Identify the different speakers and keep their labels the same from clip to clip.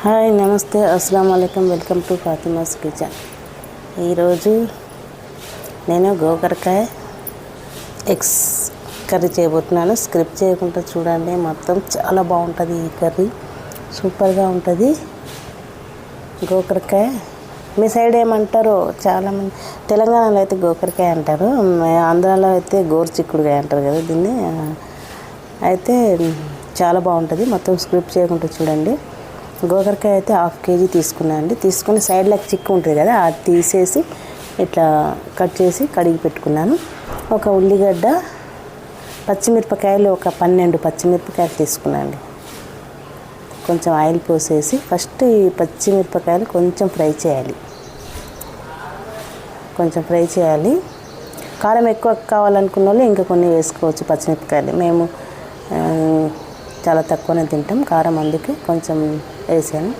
Speaker 1: Hi నమస్తే అస్సలం అయికం వెల్కమ్ టు ఫాతిమాస్ కిచెన్. ఈరోజు నేను గోకరకాయ ఎగ్స్ కర్రీ చేయబోతున్నాను. స్క్రిప్ట్ చేయకుండా చూడండి మొత్తం చాలా బాగుంటుంది ఈ కర్రీ. సూపర్గా ఉంటుంది. గోకరకాయ మీ సైడ్ ఏమంటారో చాలామంది తెలంగాణలో అయితే గోకరకాయ అంటారు ఆంధ్రాలో అయితే గోరు చిక్కుడుకాయ అంటారు కదా దీన్ని. అయితే చాలా బాగుంటుంది మొత్తం స్క్రిప్ట్ చేయకుండా చూడండి. గోకరకాయ అయితే హాఫ్ కేజీ తీసుకున్నాను అండి. తీసుకుని సైడ్లకు చిక్కు ఉంటుంది కదా అది తీసేసి ఇట్లా కట్ చేసి కడిగి పెట్టుకున్నాను. ఒక ఉల్లిగడ్డ పచ్చిమిరపకాయలు ఒక పన్నెండు పచ్చిమిరపకాయలు తీసుకున్నాను కొంచెం ఆయిల్ పోసేసి ఫస్ట్ ఈ పచ్చిమిరపకాయలు కొంచెం ఫ్రై చేయాలి. కొంచెం ఫ్రై చేయాలి. కారం ఎక్కువ కావాలనుకున్న వాళ్ళు ఇంకా కొన్ని వేసుకోవచ్చు పచ్చిమిరపకాయలు. మేము చాలా తక్కువనే తింటాం. కారం అందుకే కొంచెం వేసాను.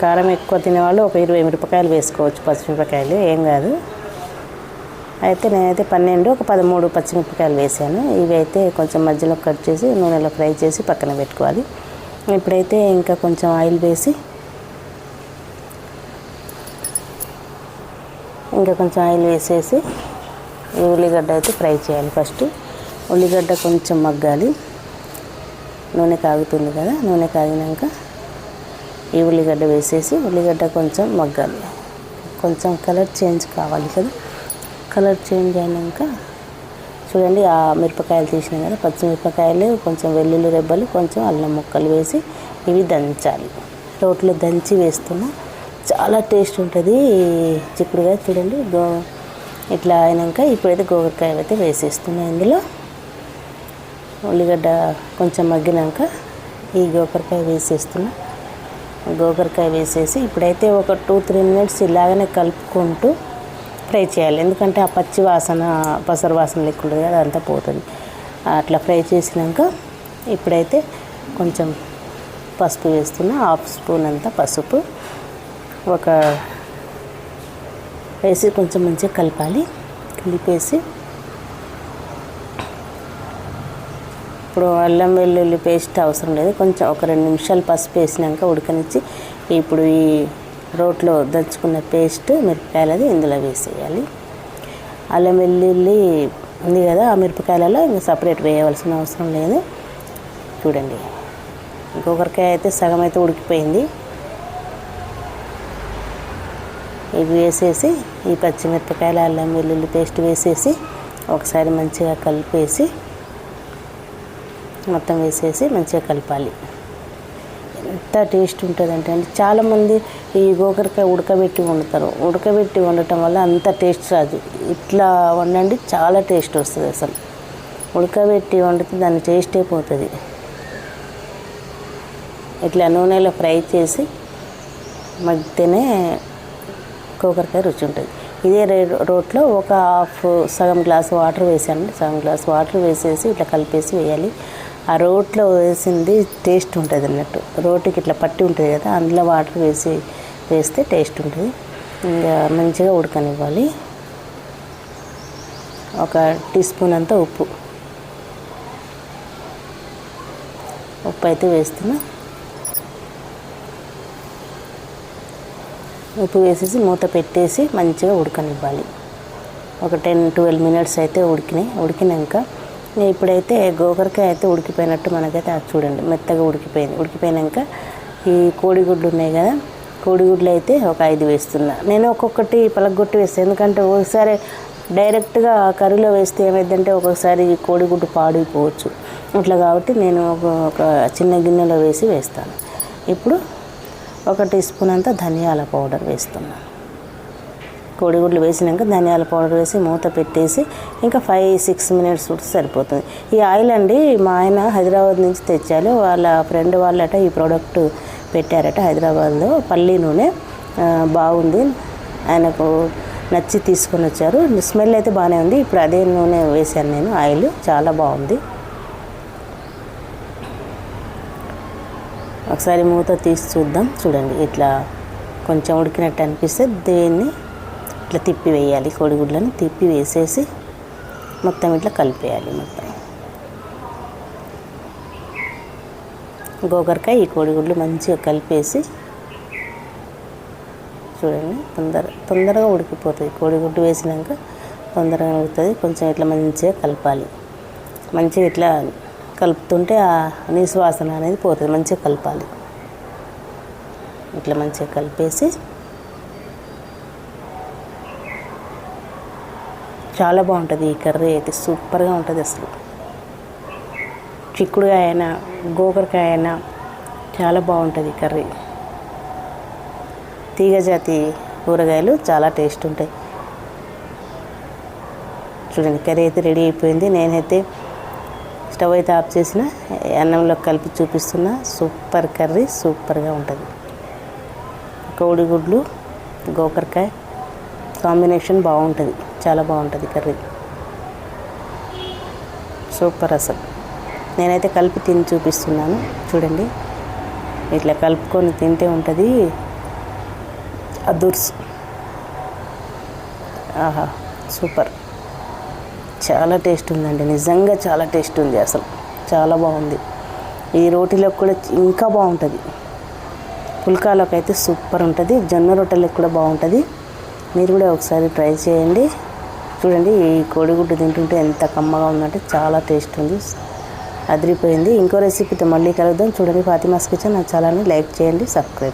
Speaker 1: కారం ఎక్కువ తినేవాళ్ళు ఒక ఇరవై మిరపకాయలు వేసుకోవచ్చు పచ్చిమిరపకాయలు ఏం కాదు. అయితే నేనైతే పన్నెండు ఒక పదమూడు పచ్చిమిరపకాయలు వేసాను. ఇవి అయితే కొంచెం మధ్యలో కట్ చేసి నూనెలో ఫ్రై చేసి పక్కన పెట్టుకోవాలి. ఇప్పుడైతే ఇంకా కొంచెం ఆయిల్ వేసి ఇంకా కొంచెం ఆయిల్ వేసేసి ఈ ఉల్లిగడ్డ అయితే ఫ్రై చేయాలి ఫస్ట్. ఉల్లిగడ్డ కొంచెం మగ్గాలి. నూనె కాగుతుంది కదా నూనె కాగినాక ఈ ఉల్లిగడ్డ వేసేసి ఉల్లిగడ్డ కొంచెం మగ్గాలి. కొంచెం కలర్ చేంజ్ కావాలి కదా. కలర్ చేంజ్ అయినాక చూడండి ఆ మిరపకాయలు తీసినాం కదా పచ్చిమిరపకాయలు కొంచెం వెల్లుల్లి రెబ్బలు కొంచెం అల్లం ముక్కలు వేసి ఇవి దంచాలి. రోట్లో దంచి వేస్తున్నా. చాలా టేస్ట్ ఉంటుంది. చిక్కుడుగా చూడండి గో ఇట్లా అయినాక ఇప్పుడైతే గోకరకాయ అయితే వేసేస్తున్నాయి ఇందులో. ఉల్లిగడ్డ కొంచెం మగ్గినాక ఈ గోకరకాయ వేసేస్తున్నా. గోకరకాయ వేసేసి ఇప్పుడైతే ఒక టూ త్రీ మినిట్స్ ఇలాగనే కలుపుకుంటూ ఫ్రై చేయాలి. ఎందుకంటే ఆ పచ్చి వాసన పసరు వాసన లెక్క కదా అదంతా పోతుంది. అట్లా ఫ్రై చేసినాక ఇప్పుడైతే కొంచెం పసుపు వేస్తున్నా హాఫ్ స్పూన్ అంతా పసుపు. ఒక వేసి కొంచెం మంచిగా కలపాలి. కలిపేసి ఇప్పుడు అల్లం వెల్లుల్లి పేస్ట్ అవసరం లేదు. కొంచెం ఒక రెండు నిమిషాలు పసుపు వేసినాక ఉడకనిచ్చి ఇప్పుడు ఈ రోట్లో దంచుకున్న పేస్ట్ మిరపకాయలది ఇందులో వేసేయాలి. అల్లం వెల్లుల్లి ఉంది కదా ఆ మిరపకాయలలో ఇంకా సపరేట్ వేయవలసిన అవసరం లేదు. చూడండి. ఇంకొకరికాయ అయితే సగం అయితే ఉడికిపోయింది. ఇవి వేసేసి ఈ పచ్చిమిరపకాయలు అల్లం వెల్లుల్లి పేస్ట్ వేసేసి ఒకసారి మంచిగా కలిపేసి మొత్తం వేసేసి మంచిగా కలపాలి. ఎంత టేస్ట్ ఉంటుందంటే అండి చాలామంది ఈ గోకరకాయ ఉడకబెట్టి వండుతారు. ఉడకబెట్టి వండటం వల్ల అంత టేస్ట్ రాదు. ఇట్లా వండండి చాలా టేస్ట్ వస్తుంది అసలు. ఉడకబెట్టి వండితే దాని టేస్టే పోతుంది. ఇట్లా నూనెలో ఫ్రై చేసి మగ్గితేనే గోకరకాయ రుచి ఉంటుంది. ఇదే రోట్లో ఒక హాఫ్ సగం గ్లాస్ వాటర్ వేసాను సగం గ్లాస్ వాటర్ వేసేసి ఇట్లా కలిపేసి వేయాలి. ఆ రోట్లో వేసింది టేస్ట్ ఉంటుంది అన్నట్టు. రోటికి ఇట్లా పట్టి ఉంటుంది కదా అందులో వాటర్ వేసి వేస్తే టేస్ట్ ఉంటుంది. ఇంకా మంచిగా ఉడకనివ్వాలి. ఒక టీ స్పూన్ అంతా ఉప్పు. ఉప్పు అయితే వేస్తున్నా. ఉప్పు వేసేసి మూత పెట్టేసి మంచిగా ఉడకనివ్వాలి. ఒక టెన్ ట్వెల్వ్ మినిట్స్ అయితే ఉడికినాయి. ఉడికినాక ఇప్పుడైతే గోకరకాయ అయితే ఉడికిపోయినట్టు మనకైతే అది చూడండి మెత్తగా ఉడికిపోయింది. ఉడికిపోయినాక ఈ కోడిగుడ్లు ఉన్నాయి కదా కోడిగుడ్లు అయితే ఒక ఐదు వేస్తున్నా. నేను ఒక్కొక్కటి పలగొట్టి వేస్తాను ఎందుకంటే ఒకసారి డైరెక్ట్గా కర్రీలో వేస్తే ఏమైందంటే ఒక్కొక్కసారి కోడిగుడ్డు పాడైపోవచ్చు. అట్లా కాబట్టి నేను ఒక ఒక చిన్న గిన్నెలో వేసి వేస్తాను. ఇప్పుడు ఒక టీ స్పూన్ అంతా ధనియాల పౌడర్ వేస్తున్నాను కోడిగుడ్లు వేసినాక ధనియాల పౌడర్ వేసి మూత పెట్టేసి ఇంకా ఫైవ్ సిక్స్ మినిట్స్ ఉడితే సరిపోతుంది. ఈ ఆయిల్ అండి మా ఆయన హైదరాబాద్ నుంచి తెచ్చారు. వాళ్ళ ఫ్రెండ్ వాళ్ళట ఈ ప్రోడక్ట్ పెట్టారట హైదరాబాద్లో. పల్లి నూనె బాగుంది. ఆయనకు నచ్చి తీసుకొని వచ్చారు. స్మెల్ అయితే బాగానే ఉంది. ఇప్పుడు అదే నూనె వేశాను నేను. ఆయిల్ చాలా బాగుంది. ఒకసారి మూత తీసి చూద్దాం. చూడండి ఇట్లా కొంచెం ఉడికినట్టు అనిపిస్తే దీన్ని ఇట్లా తిప్పి వేయాలి కోడిగుడ్లను తిప్పి వేసేసి మొత్తం ఇట్లా కలిపేయాలి మొత్తం. గోకరకాయ ఈ కోడిగుడ్లు మంచిగా కలిపేసి చూడండి తొందర తొందరగా ఉడికిపోతుంది కోడిగుడ్డు వేసినాక తొందరగా ఉడుకుతుంది కొంచెం ఇట్లా మంచిగా కలపాలి. మంచిగా ఇట్లా కలుపుతుంటే ఆ నీసు వాసన అనేది పోతుంది. మంచిగా కలపాలి. ఇట్లా మంచిగా కలిపేసి చాలా బాగుంటుంది ఈ కర్రీ అయితే. సూపర్గా ఉంటుంది అసలు. చిక్కుడుకాయ అయినా గోకరకాయ అయినా చాలా బాగుంటుంది ఈ కర్రీ. తీగజాతి కూరగాయలు చాలా టేస్ట్ ఉంటాయి. చూడండి కర్రీ అయితే రెడీ అయిపోయింది. నేనైతే స్టవ్ అయితే ఆఫ్ చేసిన అన్నంలో కలిపి చూపిస్తున్నా సూపర్ కర్రీ సూపర్గా ఉంటుంది. కోడిగుడ్లు గోకరకాయ కాంబినేషన్ బాగుంటుంది. చాలా బాగుంటుంది కర్రీ. సూపర్ అసలు. నేనైతే కలిపి తిని చూపిస్తున్నాను. చూడండి. ఇట్లా కలుపుకొని తింటే ఉంటుంది. అదుర్స్ ఆహా సూపర్. చాలా టేస్ట్ ఉందండి. నిజంగా చాలా టేస్ట్ ఉంది అసలు. చాలా బాగుంది. ఈ రోటీలోకి కూడా ఇంకా బాగుంటుంది. పుల్కాలోకి అయితే సూపర్ ఉంటుంది. జొన్న రొట్టెలకు కూడా బాగుంటుంది. మీరు కూడా ఒకసారి ట్రై చేయండి. చూడండి ఈ కోడిగుడ్డు తింటుంటే ఎంత కమ్మగా ఉందంటే చాలా టేస్ట్ ఉంది. అదిరిపోయింది. ఇంకో రెసిపీతో మళ్ళీ కలుద్దాం. చూడండి ఫాతిమాస్ కిచెన్ నా ఛానల్ని లైక్ చేయండి సబ్స్క్రైబ్